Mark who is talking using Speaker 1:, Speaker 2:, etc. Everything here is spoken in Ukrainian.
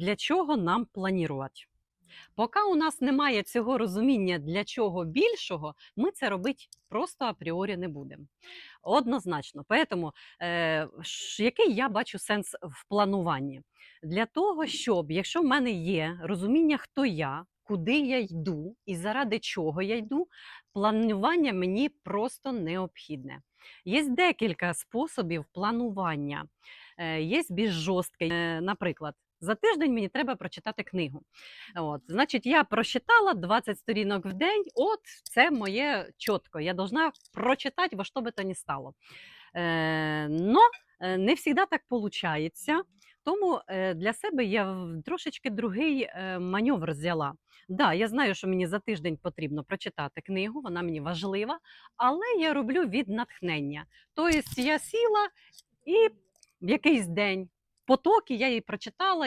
Speaker 1: Для чого нам планувати? Поки у нас немає цього розуміння, для чого більшого, ми це робити просто апріорі не будемо. Однозначно. Поэтому, е, який я бачу сенс в плануванні? Для того, щоб, якщо в мене є розуміння, хто я, куди я йду і заради чого я йду, планування мені просто необхідне. Є декілька способів планування. Е, Є більш жорстке, Е, наприклад. За тиждень мені треба прочитати книгу. От, значить, я прочитала 20 сторінок в день. От це моє чітко. Я должна прочитати во що би то ні стало. Е, но е, не завжди так виходить. Тому е, для себе я трошечки другий е, маневр взяла. Да, я знаю, що мені за тиждень потрібно прочитати книгу, вона мені важлива, але я роблю від натхнення. Тобто я сіла і в якийсь день потоки я її прочитала.